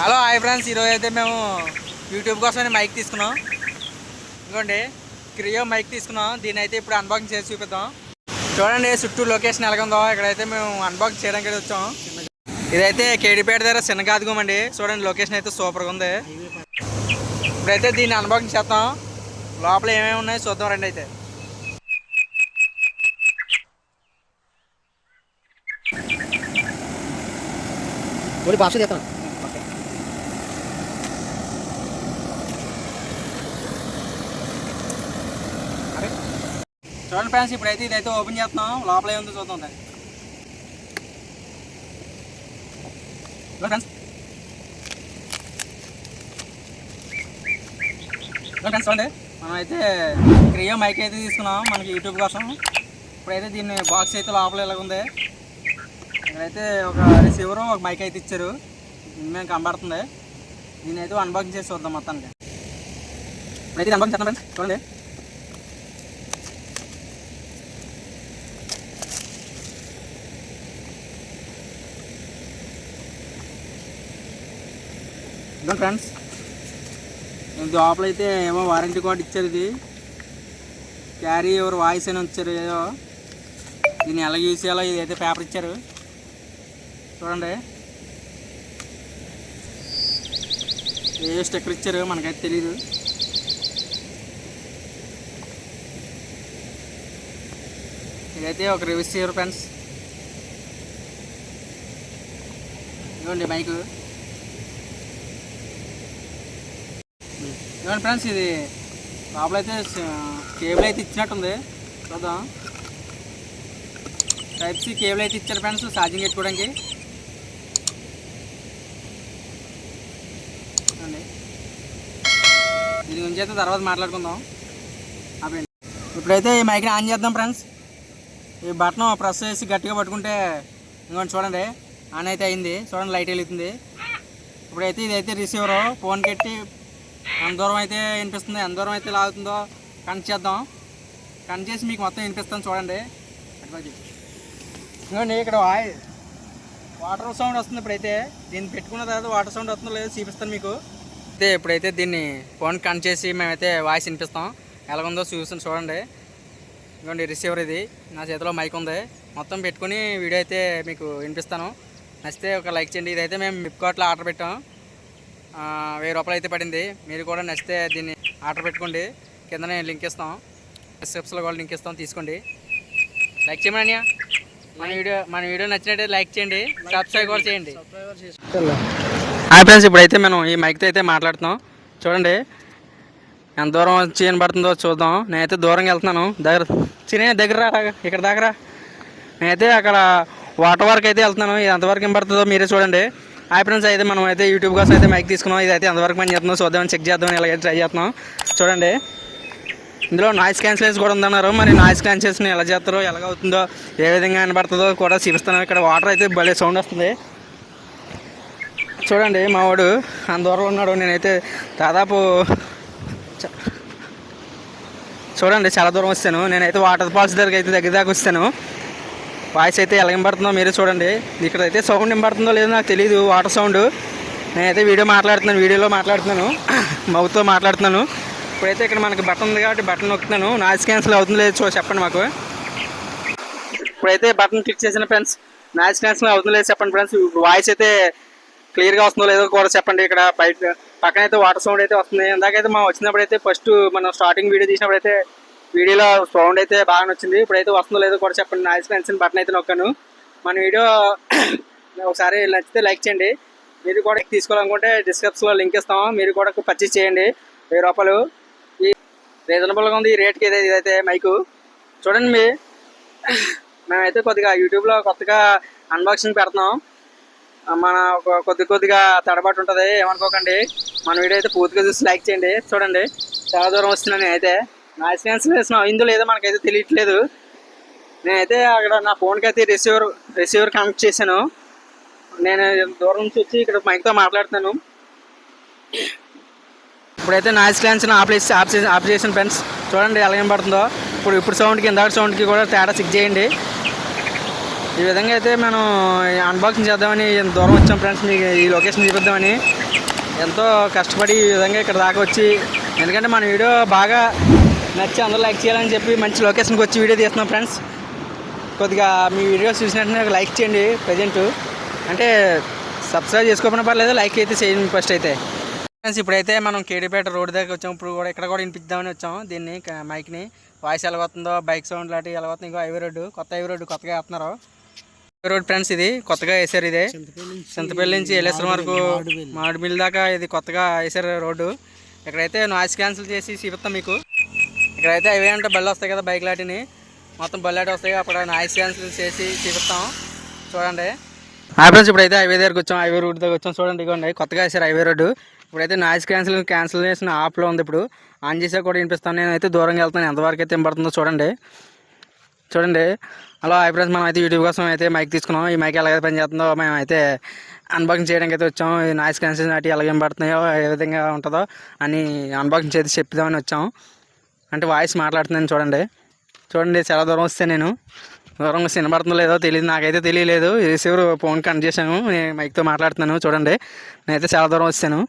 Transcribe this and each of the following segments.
Hello hi friends. ఈరోజు అయితే మేము యూట్యూబ్ కోసం మైక్ తీసుకున్నాం. ఇదిగోండి క్రియో మైక్ తీసుకున్నాం. దీని అయితే ఇప్పుడు అన్బాక్సింగ్ చేసి చూపిద్దాం. చూడండి చుట్టూ లొకేషన్ ఎలాగుందో. ఇక్కడైతే మేము అన్బాక్స్ చేయడానికి వచ్చాం. ఇదైతే కేడిపేట దగ్గర చిన్నగాదుగం అండి. చూడండి లొకేషన్ అయితే సూపర్గా ఉంది. ఇప్పుడైతే దీన్ని అన్బాక్సింగ్ చేస్తాం లోపల ఏమేమి ఉన్నాయో చూద్దాం రండి అయితే. భాష చేస్తాను చూడండి ఫ్రెండ్స్ ఇప్పుడైతే ఇదైతే ఓపెన్ చేస్తున్నాం. లోపల ఏముందో చూద్దాం దాన్ని. Hello friends. హలో ఫ్రెండ్స్ చూడండి. మనం అయితే క్రియో మైక్ అయితే తీసుకున్నాం మనకి యూట్యూబ్ కోసం. ఇప్పుడైతే దీన్ని బాక్స్ అయితే లోపల ఇలాగ ఉంది. ఇక్కడైతే ఒక రిసీవరు ఒక మైక్ అయితే ఇచ్చారు. మేము కనబడుతుంది. దీన్ని అయితే అన్బాక్సింగ్ చేసి చూద్దాం మొత్తానికి. ఇప్పుడైతే అన్బాక్సింగ్ చేస్తాం ఫ్రెండ్స్ చూడండి. ఇదో ఫ్రెండ్స్ లోపల అయితే ఏమో వారంటీ కార్డు ఇచ్చారు ఇది. క్యారీ ఎవరు వాయిస్ అని వచ్చారు ఏదో. దీన్ని ఎలా యూజ్ చేయాలో ఇది అయితే పేపర్ ఇచ్చారు. చూడండి. ఏ స్టిక్కర్ ఇచ్చారు మనకైతే తెలీదు. ఇదైతే ఒక రిసీవర్ ఫ్రెండ్స్ ఇవ్వండి బైక్ ఇదిగోండి ఫ్రెండ్స్ ఇది లోపల అయితే కేబుల్ అయితే ఇచ్చినట్టుంది. చూద్దాం. టైప్ సి కేబుల్ అయితే ఇచ్చారు ఫ్రెండ్స్ ఛార్జింగ్ పెట్టుకోవడానికి. చూడండి. దీని గురించి అయితే తర్వాత మాట్లాడుకుందాం. ఆపండి ఇప్పుడైతే ఈ మైక్ని ఆన్ చేద్దాం ఫ్రెండ్స్. ఈ బటన్ ప్రెస్ చేసి గట్టిగా పట్టుకుంటే ఇంకోటి చూడండి. ఆన్ అయితే అయింది. చూడండి లైట్ వెలుగుతుంది. ఇప్పుడైతే ఇదైతే రిసీవరు ఫోన్ పెట్టి ఎంత దూరం అయితే వినిపిస్తుంది ఎంత దూరం అయితే లాగుతుందో కనెక్ట్ చేద్దాం. కన్ చేసి మీకు మొత్తం వినిపిస్తాను చూడండి. అటుపక్కకి. ఇక్కడ వాటర్ సౌండ్ వస్తుంది ఇప్పుడైతే. దీన్ని పెట్టుకున్న తర్వాత వాటర్ సౌండ్ వస్తుందో లేదో చూపిస్తాను మీకు. అయితే ఇప్పుడైతే దీన్ని ఫోన్ కన్ చేసి మేమైతే వాయిస్ వినిపిస్తాం. ఎలాగుందో చూస్తాను చూడండి. ఇదిగోండి రిసీవర్ ఇది. నా చేతిలో మైక్ ఉంది. మొత్తం పెట్టుకుని వీడియో అయితే మీకు వినిపిస్తాను. నచ్చితే ఒక లైక్ చేయండి. ఇదైతే మేము ఫ్లిప్కార్ట్లో ఆర్డర్ పెట్టాం. వెయ్యి రూపాయలు అయితే పడింది. మీరు కూడా నచ్చితే దీన్ని ఆర్డర్ పెట్టుకోండి. కిందనే లింక్ ఇస్తాం. డిస్క్రిప్షన్లో కూడా లింక్ ఇస్తాం. తీసుకోండి. లైక్ చేయమని అన్నయ్య. మన వీడియో మన వీడియో నచ్చినట్టే లైక్ చేయండి. సబ్స్క్రైబ్ కూడా చేయండి. హాయ్ ఫ్రెండ్స్ ఇప్పుడైతే మనం ఈ మైక్తో అయితే మాట్లాడుతున్నాం. చూడండి. ఎంత దూరం వచ్చి వినబడుతుందో చూద్దాం. నేనైతే దూరంగా వెళ్తున్నాను. దగ్గర చిన్న దగ్గర రా, ఇక్కడ దగ్గర నేనైతే అక్కడ వాటర్ వరకు అయితే వెళ్తున్నాను. ఇది ఎంతవరకు వినబడుతుందో మీరే చూడండి. హాయ్ ఫ్రెండ్స్ అయితే మనం అయితే యూట్యూబ్ కోసం అయితే మైక్ తీసుకున్నాం. ఇది అయితే ఎంతవరకు పని చేస్తున్నాం చూద్దాం చెక్ చేద్దాం ఇలాగైతే ట్రై చేస్తున్నాం. చూడండి. ఇందులో నాయిస్ క్యాన్సిలేషన్ కూడా ఉందన్నారు. మరి నాయిస్ క్యాన్సిలేషన్ ఎలా చేస్తారో ఎలాగ అవుతుందో ఏ విధంగా కనబడుతుందో కూడా చూపిస్తున్నాం. ఇక్కడ వాటర్ అయితే భలే సౌండ్ వస్తుంది. చూడండి మా వాడు అంత దూరంలో ఉన్నాడు. నేనైతే దాదాపు చ- చూడండి చాలా దూరం వస్తాను. నేనైతే వాటర్ ఫాల్స్ దగ్గర అయితే దగ్గర దాకా వస్తాను. వాయిస్ అయితే ఎలా వినబడుతుందో చూడండి. ఇక్కడ అయితే సౌండ్ వినబడుతుందో లేదో నాకు తెలియదు వాటర్ సౌండ్. నేనైతే వీడియో మాట్లాడుతున్నాను వీడియోలో మాట్లాడుతున్నాను మౌత్తో మాట్లాడుతున్నాను. ఇప్పుడైతే ఇక్కడ మనకి బటన్ ఉంది కాబట్టి బటన్ నొక్కుతున్నాను. నాయిస్ క్యాన్సిల్ అవుతుందో లేదో చూ చెప్పండి మాకు. ఇప్పుడైతే బటన్ క్లిక్ చేసిన ఫ్రెండ్స్ నాయిస్ క్యాన్సిల్ అవుతుందో లేదో చెప్పండి ఫ్రెండ్స్. వాయిస్ అయితే క్లియర్గా వస్తుందో లేదో కూడా చెప్పండి ఇక్కడ బయట. పక్కన అయితే వాటర్ సౌండ్ అయితే వస్తుంది. ఇందాకైతే మనం వచ్చినప్పుడు అయితే ఫస్ట్ మనం స్టార్టింగ్ వీడియో తీసినప్పుడు అయితే వీడియోలో సౌండ్ అయితే బాగా నచ్చింది. ఇప్పుడైతే వస్తుందో లేదో కూడా చెప్పండి. నాయిస్ క్యాన్సిల్ బటన్ అయితే నొక్కాను. మన వీడియో ఒకసారి నచ్చితే లైక్ చేయండి. మీరు కూడా తీసుకోవాలనుకుంటే డిస్క్రిప్షన్లో లింక్ ఇస్తాము మీరు కూడా పర్చేస్ చేయండి. వెయ్యి రూపాయలు. ఈ రీజనబుల్గా ఉంది. ఈ రేట్కి ఇదైతే ఇదైతే మైకు చూడండి మీ. మేమైతే కొద్దిగా యూట్యూబ్లో కొత్తగా అన్బాక్సింగ్ పెడుతున్నాం. మన కొద్ది కొద్దిగా తడబాటు ఉంటుంది. ఏమనుకోకండి. మన వీడియో అయితే పూర్తిగా చూసి లైక్ చేయండి. చూడండి. చాలా దూరం వస్తున్నాను నేనైతే. నాయిస్ క్యాన్సిలేషన్ ఇందులో లేదో మనకైతే తెలియట్లేదు. నేనైతే అక్కడ నా ఫోన్కి అయితే రిసీవర్ రిసీవర్ కనెక్ట్ చేశాను. నేను దూరం నుంచి వచ్చి ఇక్కడ మైక్తో మాట్లాడుతాను ఇప్పుడైతే నాయిస్ క్యాన్సిల్ ఆఫ్ చేసి ఆఫ్ చేసి ఆఫ్ చేసిన ఫ్రెండ్స్ చూడండి ఎలా పడుతుందో ఇప్పుడు ఇప్పుడు సౌండ్కి ఇందాక సౌండ్కి కూడా తేడా చెక్ చేయండి. ఈ విధంగా అయితే మనం అన్బాక్సింగ్ చేద్దామని దూరం వచ్చాం ఫ్రెండ్స్ మీకు ఈ లొకేషన్ చూపిద్దామని. ఎంతో కష్టపడి ఈ విధంగా ఇక్కడ దాకా వచ్చి ఎందుకంటే మన వీడియో బాగా నచ్చి అందరూ లైక్ చేయాలని చెప్పి మంచి లొకేషన్కి వచ్చి వీడియో తీస్తున్నాం ఫ్రెండ్స్. కొద్దిగా మీ వీడియోస్ చూసినట్టు లైక్ చేయండి ప్రజెంట్. అంటే సబ్స్క్రైబ్ చేసుకోకుండా పర్లేదు లైక్ అయితే చేయండి ఫస్ట్ అయితే. ఫ్రెండ్స్ ఇప్పుడైతే మనం కేడీపేట రోడ్ దగ్గర వచ్చాం. ఇప్పుడు కూడా ఇక్కడ కూడా వినిపిద్దామని వచ్చాం. దీన్ని మైక్ని వాయిస్ ఎలా వస్తుందో బైక్ సౌండ్ లాంటివి ఎలా వస్తుంది ఇంకో హైవే రోడ్డు కొత్త హైవే రోడ్డు కొత్తగా వేస్తున్నారు. హైవే రోడ్ ఫ్రెండ్స్ ఇది కొత్తగా వేసారు ఇదే. చింతపల్లి నుంచి ఎల్లేశ్వరం వరకు మామిడిమిల్ దాకా ఇది కొత్తగా వేసారు రోడ్డు. ఇక్కడైతే నాయిస్ క్యాన్సిల్ చేసి చూపిస్తాం మీకు. ఇక్కడైతే హైవే అంటే బళ్ళు వస్తాయి కదా బైక్ లాటిని. మొత్తం బళ్ళాటి వస్తాయి అప్పుడు నాయిస్ క్యాన్సిల్ చేసి చూపిస్తాం. చూడండి. ఫ్రెండ్స్ ఇప్పుడైతే హైవే దగ్గరకు వచ్చాం హైవే రోడ్ దగ్గర వచ్చాం. చూడండి ఇవ్వండి కొత్తగా వేసారు హైవే రోడ్డు. ఇప్పుడైతే నాయిస్ క్యాన్సిల్ క్యాన్సిల్ చేసిన ఆప్లో ఉంది ఇప్పుడు. ఆన్ చేసా కూడా వినిపిస్తాను. నేను అయితే దూరంగా వెళ్తాను ఎంతవరకు అయితే వినపడుతుందో చూడండి. చూడండి. అలా హై ఫ్రెండ్స్ మనం అయితే యూట్యూబ్ కోసం అయితే మైక్ తీసుకున్నాం. ఈ మైక్ ఎలాగైతే పనిచేస్తుందో మేము అయితే అన్బాక్సింగ్ చేయడానికి అయితే వచ్చాం. ఈ నాయిస్ క్యాన్సిల్ నాటి ఎలాగేం పడుతున్నాయో ఏ విధంగా ఉంటుందో అని అన్బాక్సింగ్ చేసి చెప్దామని వచ్చాం. అంటే వాయిస్ మాట్లాడుతున్నాను చూడండి. చూడండి చాలా దూరం వస్తే నేను. దూరం వినబడుతుందో లేదో తెలియదు నాకైతే తెలియలేదు. రిసీవర్ ఫోన్ కనెక్ట్ చేశాను నేను మైక్తో మాట్లాడుతున్నాను చూడండి. నేనైతే చాలా దూరం వచ్చాను.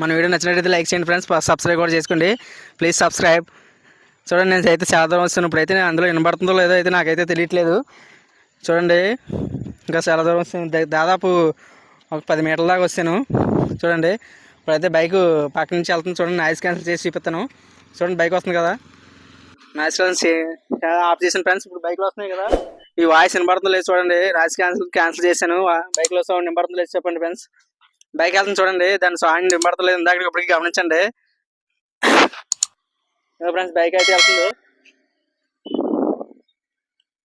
మన వీడియో నచ్చినట్టయితే లైక్ చేయండి ఫ్రెండ్స్ సబ్స్క్రైబ్ కూడా చేసుకోండి. Please subscribe. చూడండి నేను అయితే చాలా దూరం వస్తాను ఇప్పుడైతే నేను అందులో వినబడుతుందో లేదో అయితే నాకైతే తెలియట్లేదు. చూడండి ఇంకా చాలా దూరం వస్తాను దాదాపు ఒక పది మీటర్ల దాకా వస్తాను చూడండి ఇప్పుడైతే బైక్ పక్క నుంచి వెళ్తుంది చూడండి. నాయిస్ క్యాన్సిల్ చేసి చూపిస్తాను. చూడండి బైక్ వస్తుంది కదా. నాయిస్ క్యాన్సిల్ ఆఫ్ చేసిన ఫ్రెండ్స్ ఇప్పుడు బైక్లో వస్తున్నాయి కదా. ఈ వాయిస్ వినబడుతుందో లేదు చూడండి. నాయిస్ క్యాన్సిల్ క్యాన్సిల్ చేశాను. బైక్లో సౌండ్ వినబడుతుందో లేదు చెప్పండి ఫ్రెండ్స్ బైక్ వెళ్తుంది చూడండి. దాని సౌండ్ వినబడతలేదు ఇందాక ఇప్పటికి గమనించండి. ఫ్రెండ్స్ బైక్ అయితే వెళ్తుంది.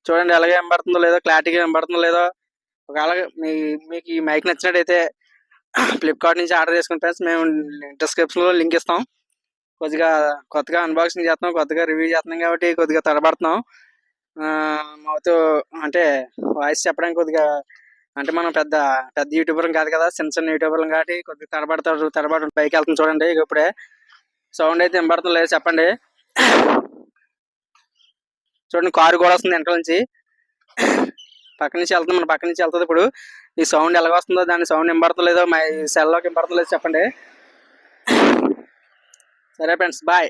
చూడండి ఎలాగే వినబడుతుందో లేదో క్లారిటీగా వినబడుతుందో లేదో. ఒకవేళ మీ మీకు ఈ మైక్ నచ్చినట్టయితే ఫ్లిప్కార్ట్ నుంచి ఆర్డర్ చేసుకుని ఫ్రెండ్స్ మేము డిస్క్రిప్షన్లో లింక్ ఇస్తాం. కొద్దిగా కొత్తగా అన్బాక్సింగ్ చేస్తున్నాం కొత్తగా రివ్యూ చేస్తున్నాం కాబట్టి కొద్దిగా తడబడుతున్నాం. మౌత్ అంటే వాయిస్ చెప్పడానికి కొద్దిగా అంటే మనం పెద్ద పెద్ద యూట్యూబర్లు కాదు కదా చిన్న చిన్న యూట్యూబర్లు కాబట్టి కొద్దిగా తడబడతాడు తడబడు పైకి వెళ్తుంది చూడండి ఇప్పుడే. సౌండ్ అయితే వినబడుతుంది లేదు చెప్పండి. చూడండి కారు కూడా వస్తుంది వెనకాల నుంచి. పక్క నుంచి వెళ్తుంది మన పక్క నుంచి వెళ్తుంది ఇప్పుడు. ఈ సౌండ్ ఎలా వస్తుందో దాని సౌండ్ ఇంపడతలేదో మా సెల్లోకి ఇంపడతలేదో చెప్పండి. సరే ఫ్రెండ్స్ బాయ్.